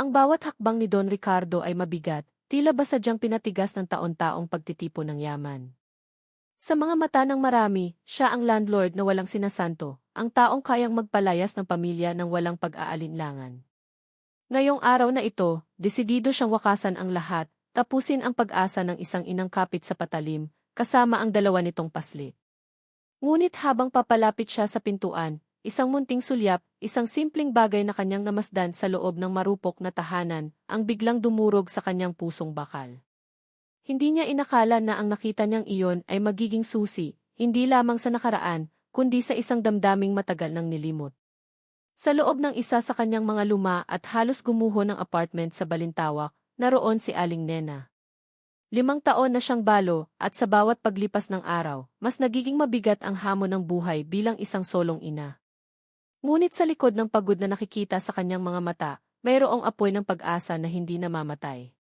Ang bawat hakbang ni Don Ricardo ay mabigat, tila ba sadyang pinatigas ng taon-taong pagtitipo ng yaman. Sa mga mata ng marami, siya ang landlord na walang sinasanto, ang taong kayang magpalayas ng pamilya ng walang pag-aalinlangan. Ngayong araw na ito, desidido siyang wakasan ang lahat, tapusin ang pag-asa ng isang inang kapit sa patalim, kasama ang dalawa nitong paslit. Ngunit habang papalapit siya sa pintuan, isang munting sulyap, isang simpleng bagay na kanyang namasdan sa loob ng marupok na tahanan, ang biglang dumurog sa kanyang pusong bakal. Hindi niya inakala na ang nakita niyang iyon ay magiging susi, hindi lamang sa nakaraan, kundi sa isang damdaming matagal ng nilimot. Sa loob ng isa sa kanyang mga luma at halos gumuho ng apartment sa Balintawak, naroon si Aling Nena. Limang taon na siyang balo at sa bawat paglipas ng araw, mas nagiging mabigat ang hamon ng buhay bilang isang solong ina. Ngunit sa likod ng pagod na nakikita sa kanyang mga mata, mayroong apoy ng pag-asa na hindi namamatay.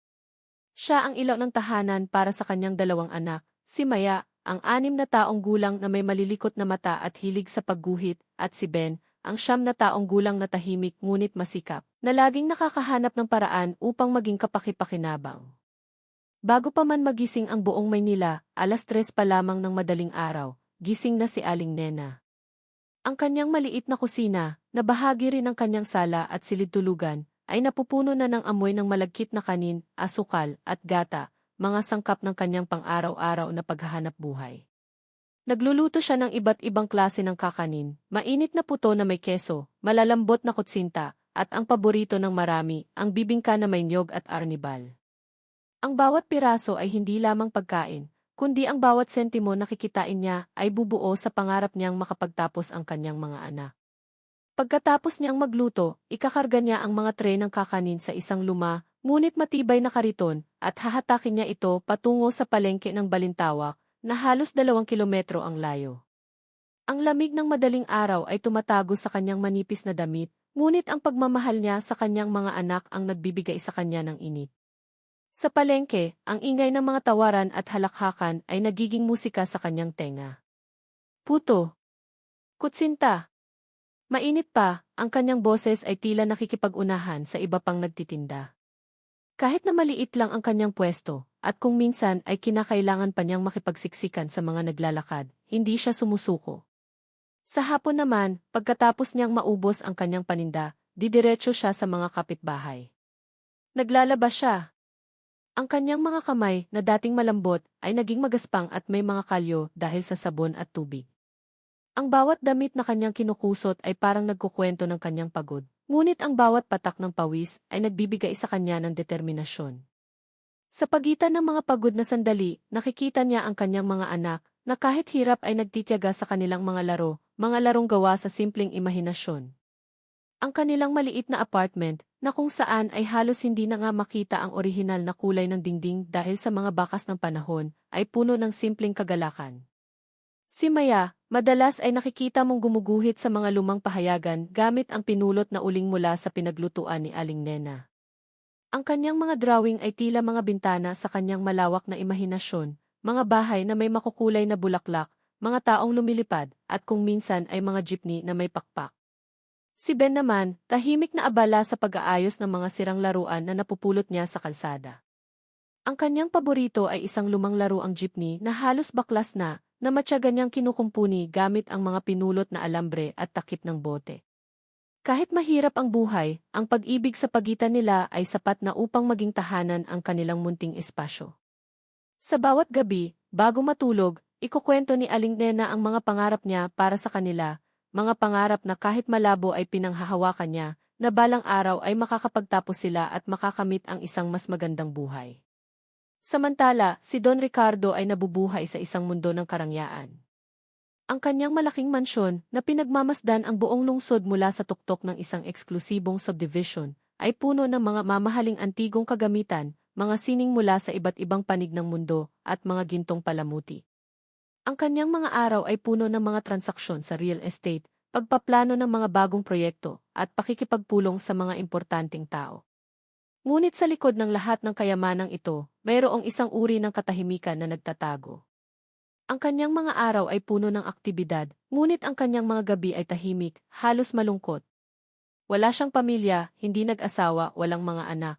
Siya ang ilaw ng tahanan para sa kanyang dalawang anak, si Maya, ang anim na taong gulang na may malilikot na mata at hilig sa pagguhit, at si Ben, ang siyam na taong gulang na tahimik ngunit masikap, na laging nakakahanap ng paraan upang maging kapakipakinabang. Bago pa man magising ang buong Maynila, alas tres pa lamang ng madaling araw, gising na si Aling Nena. Ang kanyang maliit na kusina, na bahagi rin ng kanyang sala at silid tulugan, ay napupuno na ng amoy ng malagkit na kanin, asukal, at gata, mga sangkap ng kanyang pang-araw-araw na paghahanap buhay. Nagluluto siya ng iba't ibang klase ng kakanin, mainit na puto na may keso, malalambot na kutsinta, at ang paborito ng marami, ang bibingka na may nyog at arnibal. Ang bawat piraso ay hindi lamang pagkain, kundi ang bawat sentimo na kikitain niya ay bubuo sa pangarap niyang makapagtapos ang kanyang mga anak. Pagkatapos niyang magluto, ikakarga niya ang mga tray ng kakanin sa isang luma, ngunit matibay na kariton, at hahatakin niya ito patungo sa palengke ng Balintawak, na halos dalawang kilometro ang layo. Ang lamig ng madaling araw ay tumatago sa kanyang manipis na damit, ngunit ang pagmamahal niya sa kanyang mga anak ang nagbibigay sa kanya ng init. Sa palengke, ang ingay ng mga tawaran at halakhakan ay nagiging musika sa kanyang tenga. Puto. Kutsinta. Mainit pa, ang kanyang boses ay tila nakikipag-unahan sa iba pang nagtitinda. Kahit na maliit lang ang kanyang pwesto, at kung minsan ay kinakailangan pa niyang makipagsiksikan sa mga naglalakad, hindi siya sumusuko. Sa hapon naman, pagkatapos niyang maubos ang kanyang paninda, didiretso siya sa mga kapitbahay. Naglalaba siya. Ang kanyang mga kamay na dating malambot ay naging magaspang at may mga kalyo dahil sa sabon at tubig. Ang bawat damit na kanyang kinukusot ay parang nagkukwento ng kanyang pagod, ngunit ang bawat patak ng pawis ay nagbibigay sa kanya ng determinasyon. Sa pagitan ng mga pagod na sandali, nakikita niya ang kanyang mga anak, na kahit hirap ay nagtitiyaga sa kanilang mga laro, mga larong gawa sa simpleng imahinasyon. Ang kanilang maliit na apartment, na kung saan ay halos hindi na nga makita ang orihinal na kulay ng dingding dahil sa mga bakas ng panahon, ay puno ng simpleng kagalakan. Si Maya, madalas ay nakikita mong gumuguhit sa mga lumang pahayagan gamit ang pinulot na uling mula sa pinaglutuan ni Aling Nena. Ang kanyang mga drawing ay tila mga bintana sa kanyang malawak na imahinasyon, mga bahay na may makukulay na bulaklak, mga taong lumilipad, at kung minsan ay mga jeepney na may pakpak. Si Ben naman, tahimik na abala sa pag-aayos ng mga sirang laruan na napupulot niya sa kalsada. Ang kanyang paborito ay isang lumang laruang jeepney na halos baklas na, na matyaga niyang kinukumpuni gamit ang mga pinulot na alambre at takip ng bote. Kahit mahirap ang buhay, ang pag-ibig sa pagitan nila ay sapat na upang maging tahanan ang kanilang munting espasyo. Sa bawat gabi, bago matulog, ikukwento ni Aling Nena ang mga pangarap niya para sa kanila, mga pangarap na kahit malabo ay pinanghahawakan niya, na balang araw ay makakapagtapos sila at makakamit ang isang mas magandang buhay. Samantala, si Don Ricardo ay nabubuhay sa isang mundo ng karangyaan. Ang kanyang malaking mansyon, na pinagmamasdan ang buong lungsod mula sa tuktok ng isang eksklusibong subdivision, ay puno ng mga mamahaling antigong kagamitan, mga sining mula sa iba't ibang panig ng mundo, at mga gintong palamuti. Ang kanyang mga araw ay puno ng mga transaksyon sa real estate, pagpaplano ng mga bagong proyekto, at pakikipagpulong sa mga importanteng tao. Ngunit sa likod ng lahat ng kayamanang ito, mayroong isang uri ng katahimikan na nagtatago. Ang kanyang mga araw ay puno ng aktibidad, ngunit ang kanyang mga gabi ay tahimik, halos malungkot. Wala siyang pamilya, hindi nag-asawa, walang mga anak.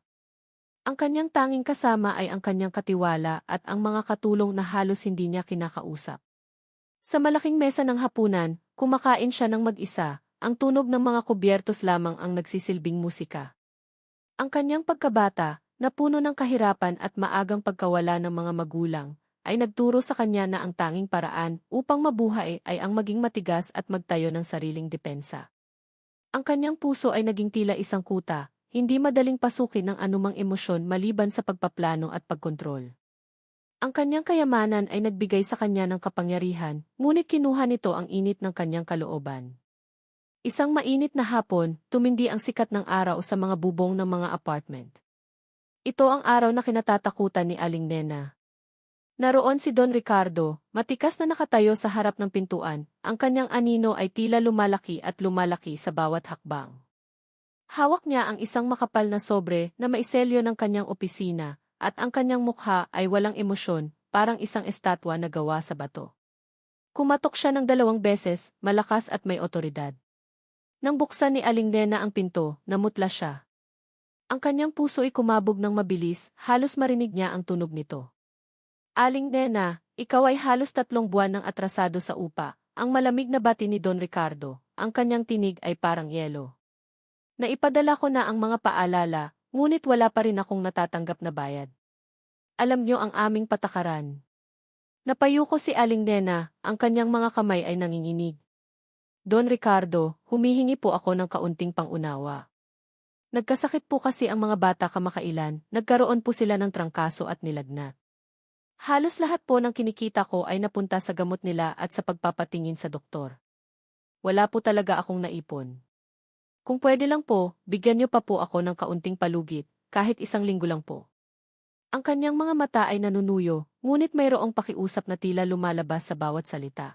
Ang kanyang tanging kasama ay ang kanyang katiwala at ang mga katulong na halos hindi niya kinakausap. Sa malaking mesa ng hapunan, kumakain siya ng mag-isa, ang tunog ng mga kubyertos lamang ang nagsisilbing musika. Ang kanyang pagkabata, na puno ng kahirapan at maagang pagkawala ng mga magulang, ay nagturo sa kanya na ang tanging paraan upang mabuhay ay ang maging matigas at magtayo ng sariling depensa. Ang kanyang puso ay naging tila isang kuta, hindi madaling pasukin ng anumang emosyon maliban sa pagpaplano at pagkontrol. Ang kanyang kayamanan ay nagbigay sa kanya ng kapangyarihan, ngunit kinuha nito ang init ng kanyang kalooban. Isang mainit na hapon, tumindi ang sikat ng araw sa mga bubong ng mga apartment. Ito ang araw na kinatatakutan ni Aling Nena. Naroon si Don Ricardo, matikas na nakatayo sa harap ng pintuan, ang kanyang anino ay tila lumalaki at lumalaki sa bawat hakbang. Hawak niya ang isang makapal na sobre na maiselyo ng kanyang opisina, at ang kanyang mukha ay walang emosyon, parang isang estatwa na gawa sa bato. Kumatok siya ng dalawang beses, malakas at may otoridad. Nang buksan ni Aling Nena ang pinto, namutla siya. Ang kanyang puso ay kumabog ng mabilis, halos marinig niya ang tunog nito. Aling Nena, ikaw ay halos tatlong buwan ng atrasado sa upa. Ang malamig na bati ni Don Ricardo, ang kanyang tinig ay parang yelo. Naipadala ko na ang mga paalala, ngunit wala pa rin akong natatanggap na bayad. Alam niyo ang aming patakaran. Napayo ko si Aling Nena, ang kanyang mga kamay ay nanginginig. Don Ricardo, humihingi po ako ng kaunting pangunawa. Nagkasakit po kasi ang mga bata kamakailan, nagkaroon po sila ng trangkaso at nilagnat. Halos lahat po ng kinikita ko ay napunta sa gamot nila at sa pagpapatingin sa doktor. Wala po talaga akong naipon. Kung pwede lang po, bigyan niyo pa po ako ng kaunting palugit, kahit isang linggo lang po. Ang kanyang mga mata ay nanunuyo, ngunit mayroong pakiusap na tila lumalabas sa bawat salita.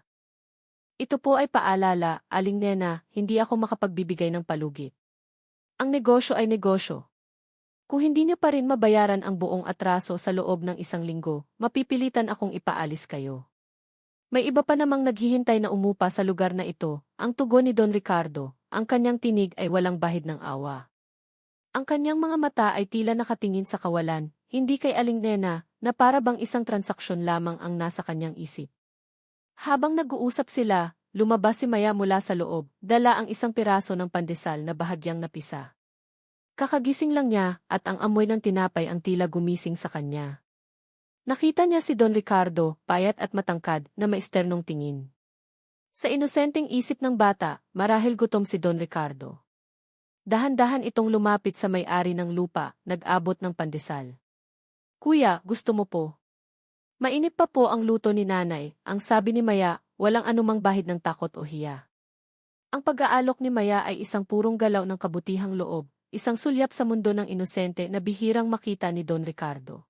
Ito po ay paalala, aling nena, hindi ako makapagbibigay ng palugit. Ang negosyo ay negosyo. Kung hindi niyo pa rin mabayaran ang buong atraso sa loob ng isang linggo, mapipilitan akong ipaalis kayo. May iba pa namang naghihintay na umupa sa lugar na ito, ang tugon ni Don Ricardo, ang kanyang tinig ay walang bahid ng awa. Ang kanyang mga mata ay tila nakatingin sa kawalan, hindi kay Aling Nena, na para bang isang transaksyon lamang ang nasa kanyang isip. Habang nag-uusap sila, lumabas si Maya mula sa loob, dala ang isang piraso ng pandesal na bahagyang napisa. Kakagising lang niya at ang amoy ng tinapay ang tila gumising sa kanya. Nakita niya si Don Ricardo, payat at matangkad, na maisternong tingin. Sa inosenteng isip ng bata, marahil gutom si Don Ricardo. Dahan-dahan itong lumapit sa may-ari ng lupa, nag-abot ng pandesal. Kuya, gusto mo po? Mainip pa po ang luto ni nanay, ang sabi ni Maya, walang anumang bahid ng takot o hiya. Ang pag-aalok ni Maya ay isang purong galaw ng kabutihang loob, isang sulyap sa mundo ng inosente na bihirang makita ni Don Ricardo.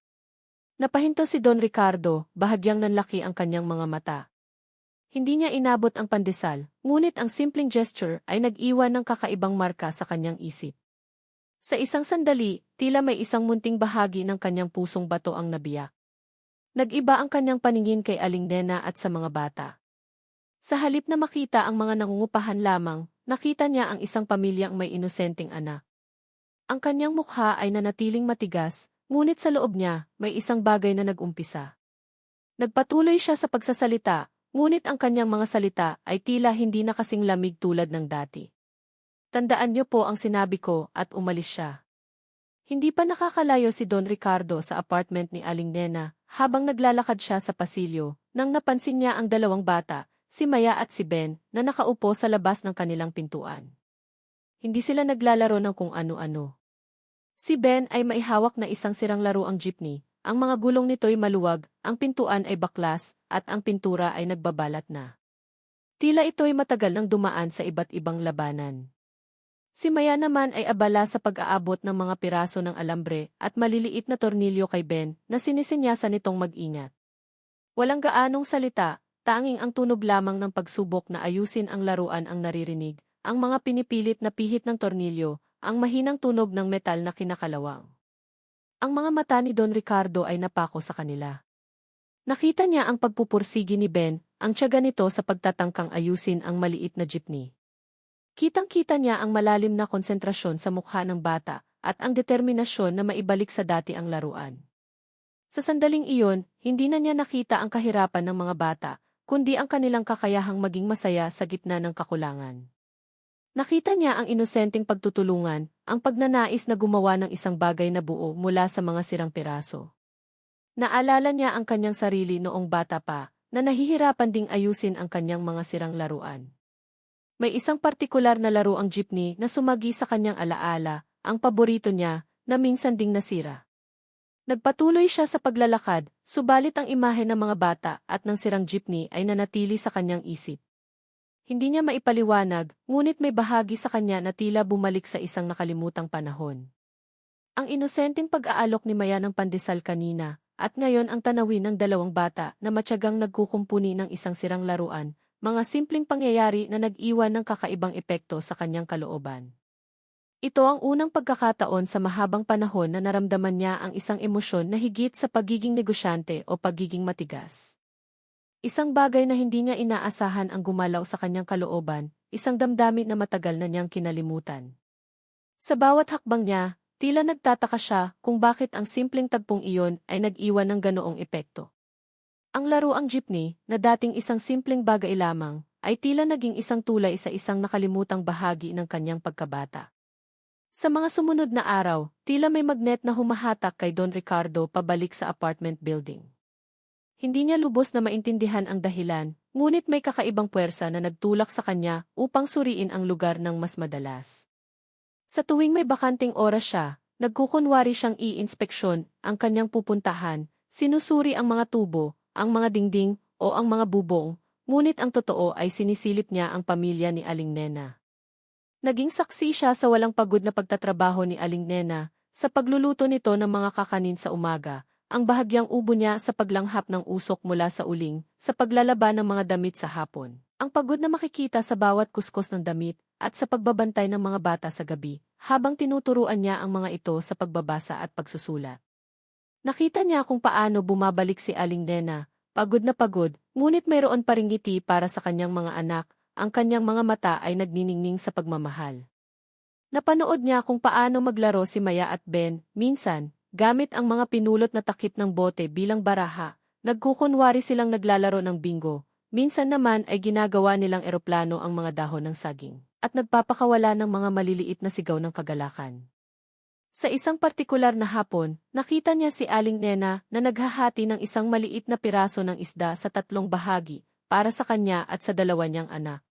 Napahinto si Don Ricardo, bahagyang nanlaki ang kanyang mga mata. Hindi niya inabot ang pandesal, ngunit ang simpleng gesture ay nag-iwan ng kakaibang marka sa kanyang isip. Sa isang sandali, tila may isang munting bahagi ng kanyang pusong bato ang nabiyak. Nag-iba ang kanyang paningin kay Aling Nena at sa mga bata. Sa halip na makita ang mga nangungupahan lamang, nakita niya ang isang pamilyang may inosenteng anak. Ang kanyang mukha ay nanatiling matigas, ngunit sa loob niya, may isang bagay na nag-umpisa. Nagpatuloy siya sa pagsasalita, ngunit ang kanyang mga salita ay tila hindi na kasing lamig tulad ng dati. Tandaan niyo po ang sinabi ko at umalis siya. Hindi pa nakakalayo si Don Ricardo sa apartment ni Aling Nena, habang naglalakad siya sa pasilyo, nang napansin niya ang dalawang bata, si Maya at si Ben, na nakaupo sa labas ng kanilang pintuan. Hindi sila naglalaro ng kung ano-ano. Si Ben ay maihawak na isang sirang laro ang jeepney, ang mga gulong nito'y maluwag, ang pintuan ay baklas, at ang pintura ay nagbabalat na. Tila ito'y matagal nang dumaan sa iba't ibang labanan. Si Maya naman ay abala sa pag-aabot ng mga piraso ng alambre at maliliit na tornilyo kay Ben na sinisinyasan nitong mag-ingat. Walang gaanong salita, tanging ang tunog lamang ng pagsubok na ayusin ang laruan ang naririnig, ang mga pinipilit na pihit ng tornilyo, ang mahinang tunog ng metal na kinakalawang. Ang mga mata ni Don Ricardo ay napako sa kanila. Nakita niya ang pagpupursigi ni Ben, ang tiyaga nito sa pagtatangkang ayusin ang maliit na jeepney. Kitang-kita niya ang malalim na konsentrasyon sa mukha ng bata at ang determinasyon na maibalik sa dati ang laruan. Sa sandaling iyon, hindi na niya nakita ang kahirapan ng mga bata, kundi ang kanilang kakayahang maging masaya sa gitna ng kakulangan. Nakita niya ang inosenteng pagtutulungan, ang pagnanais na gumawa ng isang bagay na buo mula sa mga sirang piraso. Naalala niya ang kanyang sarili noong bata pa, na nahihirapan ding ayusin ang kanyang mga sirang laruan. May isang partikular na laro ang jeepney na sumagi sa kanyang alaala, ang paborito niya, na minsan ding nasira. Nagpatuloy siya sa paglalakad, subalit ang imahe ng mga bata at ng sirang jeepney ay nanatili sa kanyang isip. Hindi niya maipaliwanag, ngunit may bahagi sa kanya na tila bumalik sa isang nakalimutang panahon. Ang inosenteng pag-aalok ni Maya ng pandesal kanina, at ngayon ang tanawin ng dalawang bata na matyagang nagkukumpuni ng isang sirang laruan, mga simpleng pangyayari na nag-iwan ng kakaibang epekto sa kanyang kalooban. Ito ang unang pagkakataon sa mahabang panahon na naramdaman niya ang isang emosyon na higit sa pagiging negosyante o pagiging matigas. Isang bagay na hindi niya inaasahan ang gumalaw sa kanyang kalooban, isang damdamin na matagal na niyang kinalimutan. Sa bawat hakbang niya, tila nagtataka siya kung bakit ang simpleng tagpong iyon ay nag-iwan ng ganoong epekto. Ang laro ang jeepney, na dating isang simpleng bagay lamang, ay tila naging isang tulay sa isang nakalimutang bahagi ng kanyang pagkabata. Sa mga sumunod na araw, tila may magnet na humahatak kay Don Ricardo pabalik sa apartment building. Hindi niya lubos na maintindihan ang dahilan, ngunit may kakaibang puwersa na nagtulak sa kanya upang suriin ang lugar ng mas madalas. Sa tuwing may bakanting oras siya, nagkukunwari siyang i-inspeksyon ang kanyang pupuntahan, sinusuri ang mga tubo, ang mga dingding, o ang mga bubong, ngunit ang totoo ay sinisilip niya ang pamilya ni Aling Nena. Naging saksi siya sa walang pagod na pagtatrabaho ni Aling Nena, sa pagluluto nito ng mga kakanin sa umaga, ang bahagyang ubo niya sa paglanghap ng usok mula sa uling, sa paglalaba ng mga damit sa hapon. Ang pagod na makikita sa bawat kuskos ng damit, at sa pagbabantay ng mga bata sa gabi, habang tinuturuan niya ang mga ito sa pagbabasa at pagsusulat. Nakita niya kung paano bumabalik si Aling Nena, pagod na pagod, ngunit mayroon pa ring ngiti para sa kanyang mga anak, ang kanyang mga mata ay nagniningning sa pagmamahal. Napanood niya kung paano maglaro si Maya at Ben, minsan, Gamit ang mga pinulot na takip ng bote bilang baraha, nagkukunwari silang naglalaro ng bingo, minsan naman ay ginagawa nilang eroplano ang mga dahon ng saging, at nagpapakawala ng mga maliliit na sigaw ng kagalakan. Sa isang partikular na hapon, nakita niya si Aling Nena na naghahati ng isang maliit na piraso ng isda sa tatlong bahagi, para sa kanya at sa dalawa niyang anak.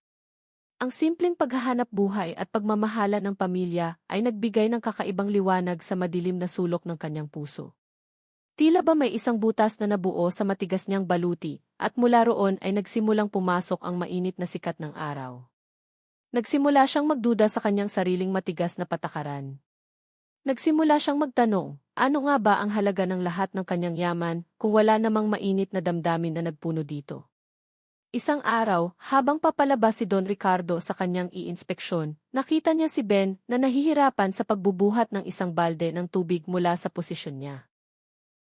Ang simpleng paghahanap buhay at pagmamahala ng pamilya ay nagbigay ng kakaibang liwanag sa madilim na sulok ng kanyang puso. Tila ba may isang butas na nabuo sa matigas niyang baluti, at mula roon ay nagsimulang pumasok ang mainit na sikat ng araw. Nagsimula siyang magduda sa kanyang sariling matigas na patakaran. Nagsimula siyang magtanong, ano nga ba ang halaga ng lahat ng kanyang yaman kung wala namang mainit na damdamin na nagpuno dito? Isang araw, habang papalabas si Don Ricardo sa kanyang i-inspeksyon, nakita niya si Ben na nahihirapan sa pagbubuhat ng isang balde ng tubig mula sa posisyon niya.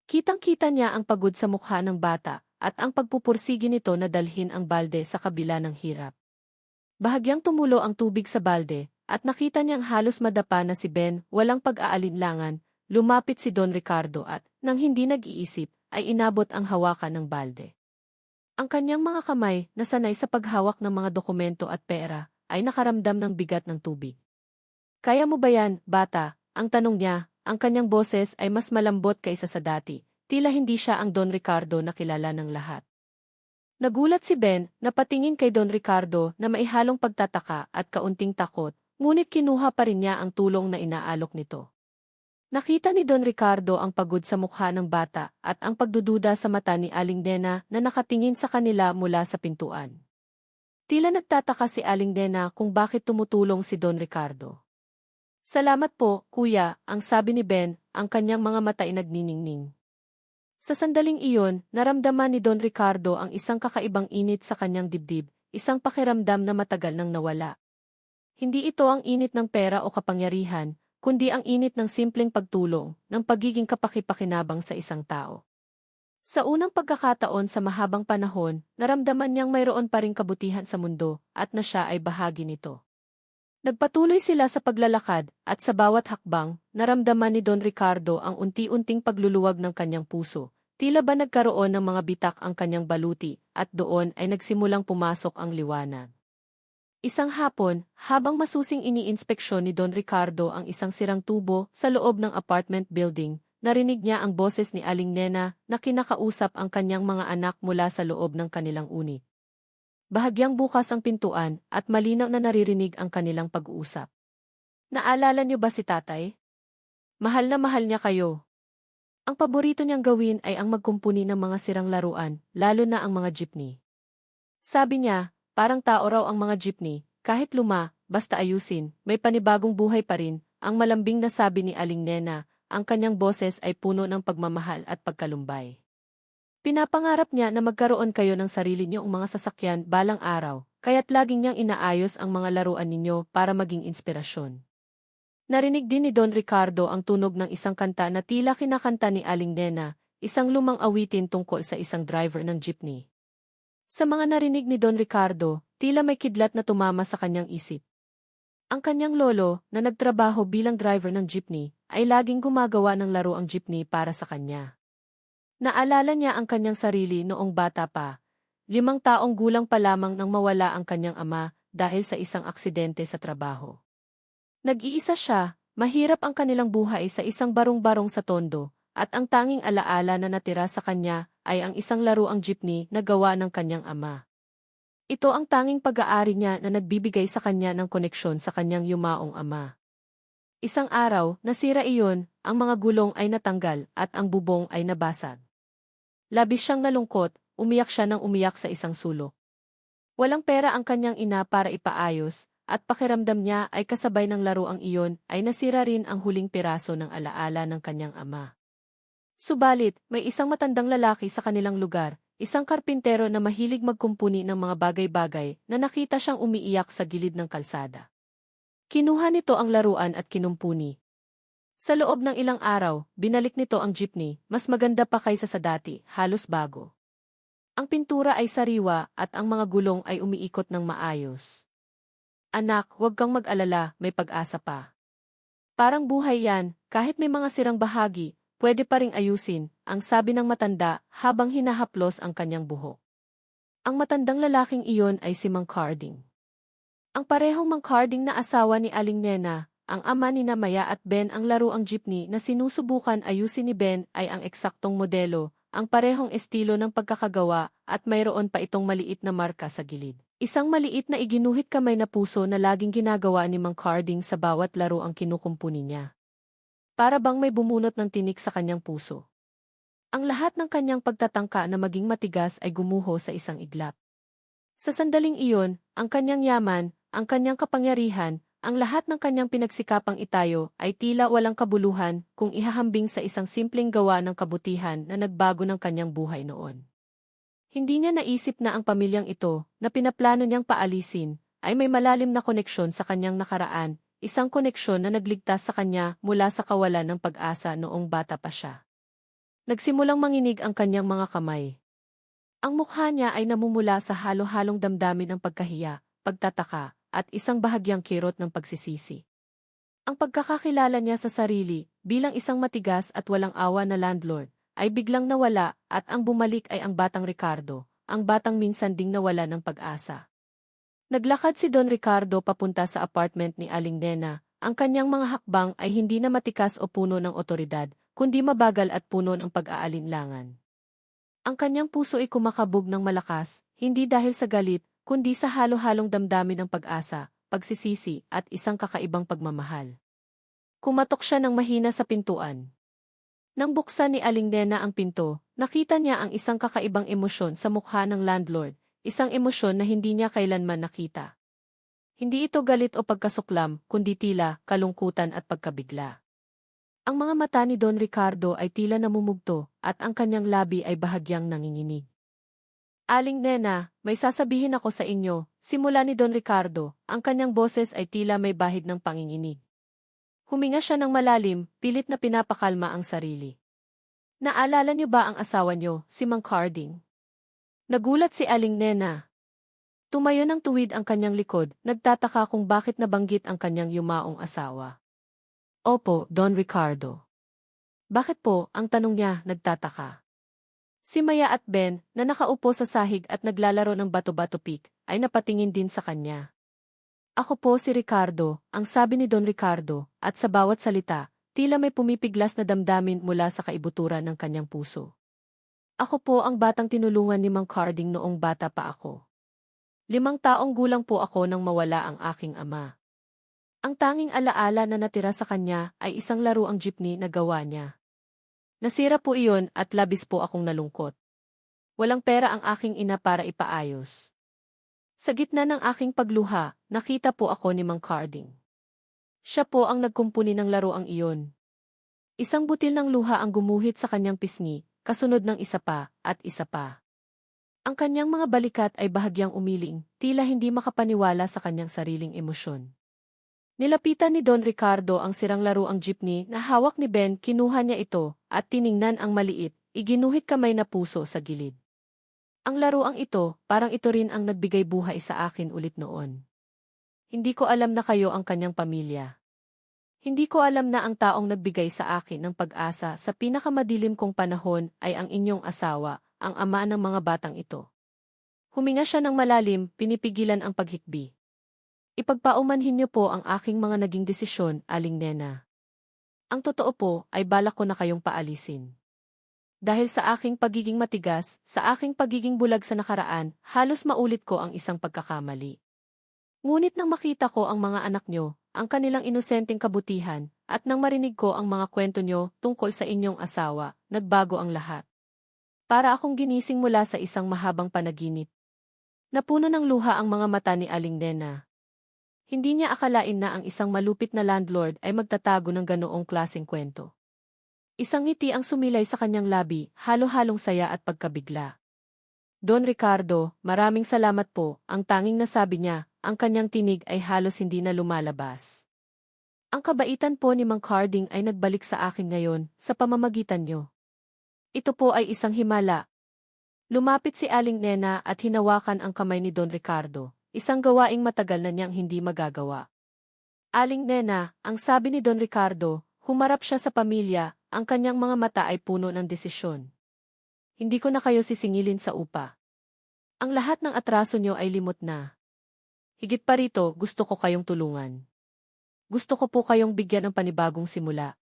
Kitang-kita niya ang pagod sa mukha ng bata at ang pagpupursigi nito na dalhin ang balde sa kabila ng hirap. Bahagyang tumulo ang tubig sa balde at nakita niyang halos madapa na si Ben walang pag-aalinlangan, lumapit si Don Ricardo at, nang hindi nag-iisip, ay inabot ang hawakan ng balde. Ang kanyang mga kamay, na sanay sa paghawak ng mga dokumento at pera, ay nakaramdam ng bigat ng tubig. Kaya mo ba yan, bata? Ang tanong niya, ang kanyang boses ay mas malambot kaysa sa dati, tila hindi siya ang Don Ricardo na kilala ng lahat. Nagulat si Ben, na patingin kay Don Ricardo na maihalong pagtataka at kaunting takot, ngunit kinuha pa rin niya ang tulong na inaalok nito. Nakita ni Don Ricardo ang pagod sa mukha ng bata at ang pagdududa sa mata ni Aling Dena na nakatingin sa kanila mula sa pintuan. Tila nagtataka si Aling Dena kung bakit tumutulong si Don Ricardo. Salamat po, kuya, ang sabi ni Ben, ang kanyang mga mata nagniningning. Sa sandaling iyon, naramdaman ni Don Ricardo ang isang kakaibang init sa kanyang dibdib, isang pakiramdam na matagal nang nawala. Hindi ito ang init ng pera o kapangyarihan, kundi ang init ng simpleng pagtulong, ng pagiging kapakipakinabang sa isang tao. Sa unang pagkakataon sa mahabang panahon, naramdaman niyang mayroon pa ring kabutihan sa mundo, at na siya ay bahagi nito. Nagpatuloy sila sa paglalakad, at sa bawat hakbang, naramdaman ni Don Ricardo ang unti-unting pagluluwag ng kanyang puso. Tila ba nagkaroon ng mga bitak ang kanyang baluti, at doon ay nagsimulang pumasok ang liwanag. Isang hapon, habang masusing iniinspeksyon ni Don Ricardo ang isang sirang tubo sa loob ng apartment building, narinig niya ang boses ni Aling Nena na kinakausap ang kanyang mga anak mula sa loob ng kanilang unit. Bahagyang bukas ang pintuan at malinaw na naririnig ang kanilang pag-uusap. Naalala niyo ba si tatay? Mahal na mahal niya kayo. Ang paborito niyang gawin ay ang magkumpuni ng mga sirang laruan, lalo na ang mga jeepney. Sabi niya, parang tao raw ang mga jeepney, kahit luma, basta ayusin, may panibagong buhay pa rin, ang malambing na sabi ni Aling Nena, ang kanyang boses ay puno ng pagmamahal at pagkalumbay. Pinapangarap niya na magkaroon kayo ng sarili niyong mga sasakyan balang araw, kaya't laging niyang inaayos ang mga laruan ninyo para maging inspirasyon. Narinig din ni Don Ricardo ang tunog ng isang kanta na tila kinakanta ni Aling Nena, isang lumang awitin tungkol sa isang driver ng jeepney. Sa mga narinig ni Don Ricardo, tila may kidlat na tumama sa kanyang isip. Ang kanyang lolo, na nagtrabaho bilang driver ng jeepney, ay laging gumagawa ng laro ang jeepney para sa kanya. Naalala niya ang kanyang sarili noong bata pa. Limang taong gulang pa lamang nang mawala ang kanyang ama dahil sa isang aksidente sa trabaho. Nag-iisa siya, mahirap ang kanilang buhay sa isang barong-barong sa tondo, at ang tanging alaala na natira sa kanya ay ang isang laro ang jeepney na gawa ng kanyang ama. Ito ang tanging pag-aari niya na nagbibigay sa kanya ng koneksyon sa kanyang yumaong ama. Isang araw, nasira iyon, ang mga gulong ay natanggal at ang bubong ay nabasag. Labis siyang nalungkot, umiyak siya ng umiyak sa isang sulok. Walang pera ang kanyang ina para ipaayos, at pakiramdam niya ay kasabay ng laro ang iyon ay nasira rin ang huling piraso ng alaala ng kanyang ama. Subalit, may isang matandang lalaki sa kanilang lugar, isang karpintero na mahilig magkumpuni ng mga bagay-bagay na nakita siyang umiiyak sa gilid ng kalsada. Kinuha nito ang laruan at kinumpuni, sa loob ng ilang araw, binalik nito ang jeepney, mas maganda pa kaysa sa dati, halos bago. Ang pintura ay sariwa at ang mga gulong ay umiikot ng maayos. Anak, huwag kang mag-alala, may pag-asa pa. Parang buhay yan, kahit may mga sirang bahagi, pwede pa ring ayusin, ang sabi ng matanda habang hinahaplos ang kanyang buhok. Ang matandang lalaking iyon ay si Mang Carding. Ang parehong Mang Carding na asawa ni Aling Nena, ang ama ni Namaya at Ben ang laro ang jeepney na sinusubukan ayusin ni Ben ay ang eksaktong modelo, ang parehong estilo ng pagkakagawa at mayroon pa itong maliit na marka sa gilid. Isang maliit na iginuhit kamay na puso na laging ginagawa ni Mang Carding sa bawat laro ang kinukumpuni niya. Para bang may bumunot ng tinik sa kanyang puso. Ang lahat ng kanyang pagtatangka na maging matigas ay gumuho sa isang iglap. Sa sandaling iyon, ang kanyang yaman, ang kanyang kapangyarihan, ang lahat ng kanyang pinagsikapang itayo ay tila walang kabuluhan kung ihahambing sa isang simpleng gawa ng kabutihan na nagbago ng kanyang buhay noon. Hindi niya naisip na ang pamilyang ito, na pinaplano niyang paalisin, ay may malalim na koneksyon sa kanyang nakaraan, isang koneksyon na nagligtas sa kanya mula sa kawalan ng pag-asa noong bata pa siya. Nagsimulang manginig ang kanyang mga kamay. Ang mukha niya ay namumula sa halo-halong damdamin ng pagkahiya, pagtataka, at isang bahagyang kirot ng pagsisisi. Ang pagkakakilala niya sa sarili bilang isang matigas at walang awa na landlord ay biglang nawala at ang bumalik ay ang batang Ricardo, ang batang minsan ding nawala ng pag-asa. Naglakad si Don Ricardo papunta sa apartment ni Aling Nena, ang kanyang mga hakbang ay hindi na matikas o puno ng otoridad, kundi mabagal at puno ng pag-aalinlangan. Ang kanyang puso ay kumakabog ng malakas, hindi dahil sa galit, kundi sa halo-halong damdamin ng pag-asa, pagsisisi at isang kakaibang pagmamahal. Kumatok siya ng mahina sa pintuan. Nang buksan ni Aling Nena ang pinto, nakita niya ang isang kakaibang emosyon sa mukha ng landlord, isang emosyon na hindi niya kailanman nakita. Hindi ito galit o pagkasuklam, kundi tila, kalungkutan at pagkabigla. Ang mga mata ni Don Ricardo ay tila namumugto, at ang kanyang labi ay bahagyang nanginginig. Aling Nena, may sasabihin ako sa inyo, simula ni Don Ricardo, ang kanyang boses ay tila may bahid ng panginginig. Huminga siya ng malalim, pilit na pinapakalma ang sarili. Naalala niyo ba ang asawa niyo, si Mang Carding? Nagulat si Aling Nena. Tumayo ng tuwid ang kanyang likod, nagtataka kung bakit nabanggit ang kanyang yumaong asawa. Opo, Don Ricardo. Bakit po, ang tanong niya, nagtataka. Si Maya at Ben, na nakaupo sa sahig at naglalaro ng bato-bato pick, ay napatingin din sa kanya. Ako po si Ricardo, ang sabi ni Don Ricardo, at sa bawat salita, tila may pumipiglas na damdamin mula sa kaibuturan ng kanyang puso. Ako po ang batang tinulungan ni Mang Carding noong bata pa ako. Limang taong gulang po ako nang mawala ang aking ama. Ang tanging alaala na natira sa kanya ay isang laro ang jeepney na gawa niya. Nasira po iyon at labis po akong nalungkot. Walang pera ang aking ina para ipaayos. Sa gitna ng aking pagluha, nakita po ako ni Mang Carding. Siya po ang nagkumpuni ng laro ang iyon. Isang butil ng luha ang gumuhit sa kanyang pisngi, kasunod ng isa pa, at isa pa. Ang kanyang mga balikat ay bahagyang umiling, tila hindi makapaniwala sa kanyang sariling emosyon. Nilapitan ni Don Ricardo ang sirang laro ang jeepney na hawak ni Ben kinuha niya ito at tiningnan ang maliit, iginuhit kamay na puso sa gilid. Ang laruang ito, parang ito rin ang nagbigay buhay sa akin ulit noon. Hindi ko alam na kayo ang kanyang pamilya. Hindi ko alam na ang taong nagbigay sa akin ng pag-asa sa pinakamadilim kong panahon ay ang inyong asawa, ang ama ng mga batang ito. Huminga siya ng malalim, pinipigilan ang paghikbi. Ipagpaumanhin niyo po ang aking mga naging desisyon, aling nena. Ang totoo po ay balak ko na kayong paalisin. Dahil sa aking pagiging matigas, sa aking pagiging bulag sa nakaraan, halos maulit ko ang isang pagkakamali. Ngunit nang makita ko ang mga anak nyo, ang kanilang inosenteng kabutihan, at nang marinig ko ang mga kwento nyo tungkol sa inyong asawa, nagbago ang lahat. Para akong ginising mula sa isang mahabang panaginip. Napuno ng luha ang mga mata ni Aling Nena. Hindi niya akalain na ang isang malupit na landlord ay magtatago ng ganoong klaseng kwento. Isang ngiti ang sumilay sa kanyang labi, halo-halong saya at pagkabigla. Don Ricardo, maraming salamat po, ang tanging nasabi niya, ang kanyang tinig ay halos hindi na lumalabas. Ang kabaitan po ni Mang Carding ay nagbalik sa akin ngayon, sa pamamagitan niyo. Ito po ay isang himala. Lumapit si Aling Nena at hinawakan ang kamay ni Don Ricardo, isang gawaing matagal na niyang hindi magagawa. Aling Nena, ang sabi ni Don Ricardo, humarap siya sa pamilya, ang kanyang mga mata ay puno ng desisyon. Hindi ko na kayo sisingilin sa upa. Ang lahat ng atraso niyo ay limot na. Higit pa rito, gusto ko kayong tulungan. Gusto ko po kayong bigyan ng panibagong simula.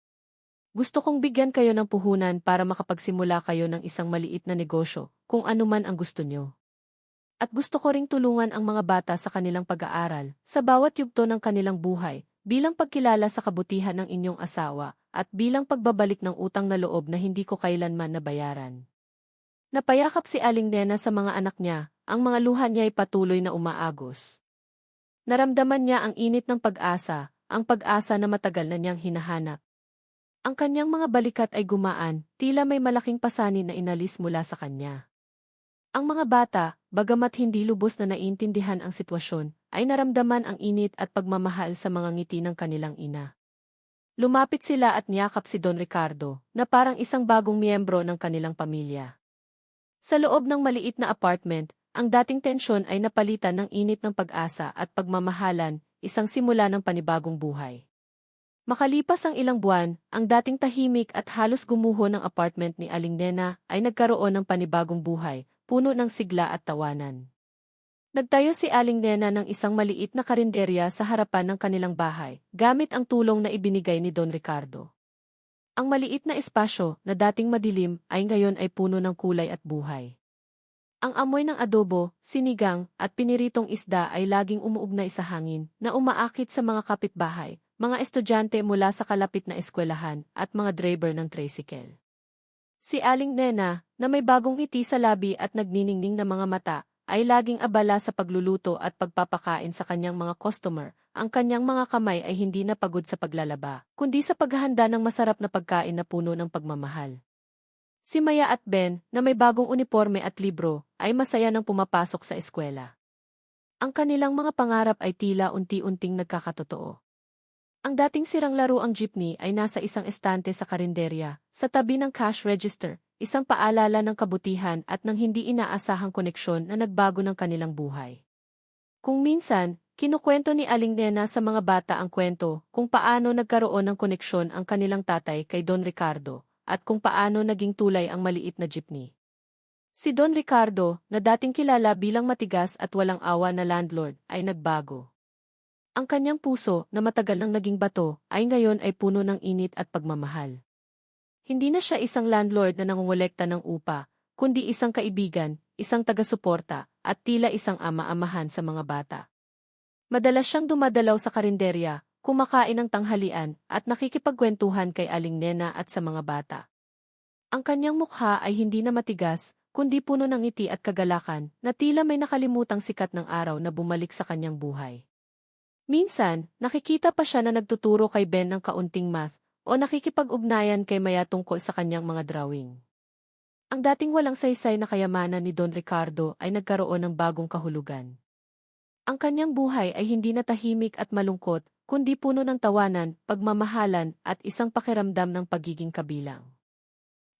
Gusto kong bigyan kayo ng puhunan para makapagsimula kayo ng isang maliit na negosyo, kung ano man ang gusto nyo. At gusto ko ring tulungan ang mga bata sa kanilang pag-aaral, sa bawat yugto ng kanilang buhay, bilang pagkilala sa kabutihan ng inyong asawa, at bilang pagbabalik ng utang na loob na hindi ko kailanman nabayaran. Napayakap si Aling Nena sa mga anak niya, ang mga luha niya ay patuloy na umaagos. Naramdaman niya ang init ng pag-asa, ang pag-asa na matagal na niyang hinahanap. Ang kanyang mga balikat ay gumaan, tila may malaking pasanin na inalis mula sa kanya. Ang mga bata, bagamat hindi lubos na naiintindihan ang sitwasyon, ay naramdaman ang init at pagmamahal sa mga ngiti ng kanilang ina. Lumapit sila at niyakap si Don Ricardo, na parang isang bagong miyembro ng kanilang pamilya. Sa loob ng maliit na apartment, ang dating tensyon ay napalitan ng init ng pag-asa at pagmamahalan, isang simula ng panibagong buhay. Makalipas ang ilang buwan, ang dating tahimik at halos gumuho ng apartment ni Aling Nena ay nagkaroon ng panibagong buhay, puno ng sigla at tawanan. Nagtayo si Aling Nena ng isang maliit na karinderya sa harapan ng kanilang bahay, gamit ang tulong na ibinigay ni Don Ricardo. Ang maliit na espasyo na dating madilim ay ngayon ay puno ng kulay at buhay. Ang amoy ng adobo, sinigang, at piniritong isda ay laging umuugnay sa hangin na umaakit sa mga kapitbahay, mga estudyante mula sa kalapit na eskwelahan, at mga driver ng tricycle. Si Aling Nena, na may bagong ngiti sa labi at nagniningning na mga mata, ay laging abala sa pagluluto at pagpapakain sa kanyang mga customer. Ang kanyang mga kamay ay hindi na pagod sa paglalaba, kundi sa paghahanda ng masarap na pagkain na puno ng pagmamahal. Si Maya at Ben, na may bagong uniforme at libro, ay masaya nang pumapasok sa eskwela. Ang kanilang mga pangarap ay tila unti-unting nagkakatotoo. Ang dating sirang laro ang jeepney ay nasa isang estante sa karinderya, sa tabi ng cash register, isang paalala ng kabutihan at ng hindi inaasahang koneksyon na nagbago ng kanilang buhay. Kung minsan, kinukwento ni Aling Nena sa mga bata ang kwento kung paano nagkaroon ng koneksyon ang kanilang tatay kay Don Ricardo at kung paano naging tulay ang maliit na jeepney. Si Don Ricardo, na dating kilala bilang matigas at walang awa na landlord, ay nagbago. Ang kanyang puso, na matagal nang naging bato, ay ngayon ay puno ng init at pagmamahal. Hindi na siya isang landlord na nangungulekta ng upa, kundi isang kaibigan, isang taga-suporta, at tila isang ama-amahan sa mga bata. Madalas siyang dumadalaw sa karinderya, kumakain ng tanghalian, at nakikipagkwentuhan kay Aling Nena at sa mga bata. Ang kanyang mukha ay hindi na matigas, kundi puno ng ngiti at kagalakan, na tila may nakalimutang sikat ng araw na bumalik sa kanyang buhay. Minsan, nakikita pa siya na nagtuturo kay Ben ng kaunting math, o nakikipag-ugnayan kay Maya tungkol sa kanyang mga drawing. Ang dating walang saysay na kayamanan ni Don Ricardo ay nagkaroon ng bagong kahulugan. Ang kanyang buhay ay hindi na tahimik at malungkot, kundi puno ng tawanan, pagmamahalan, at isang pakiramdam ng pagiging kabilang.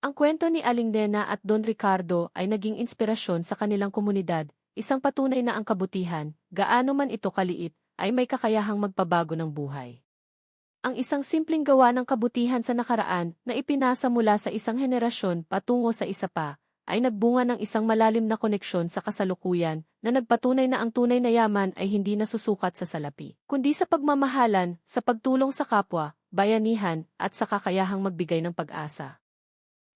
Ang kwento ni Aling Nena at Don Ricardo ay naging inspirasyon sa kanilang komunidad, isang patunay na ang kabutihan, gaano man ito kaliit, ay may kakayahang magpabago ng buhay. Ang isang simpleng gawa ng kabutihan sa nakaraan na ipinasa mula sa isang henerasyon patungo sa isa pa, ay nagbunga ng isang malalim na koneksyon sa kasalukuyan na nagpatunay na ang tunay na yaman ay hindi nasusukat sa salapi, kundi sa pagmamahalan, sa pagtulong sa kapwa, bayanihan, at sa kakayahang magbigay ng pag-asa.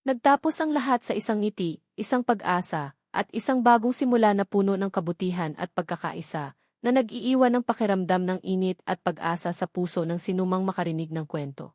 Nagtapos ang lahat sa isang ngiti, isang pag-asa, at isang bagong simula na puno ng kabutihan at pagkakaisa, na nag-iiwan ng pakiramdam ng init at pag-asa sa puso ng sinumang makarinig ng kwento.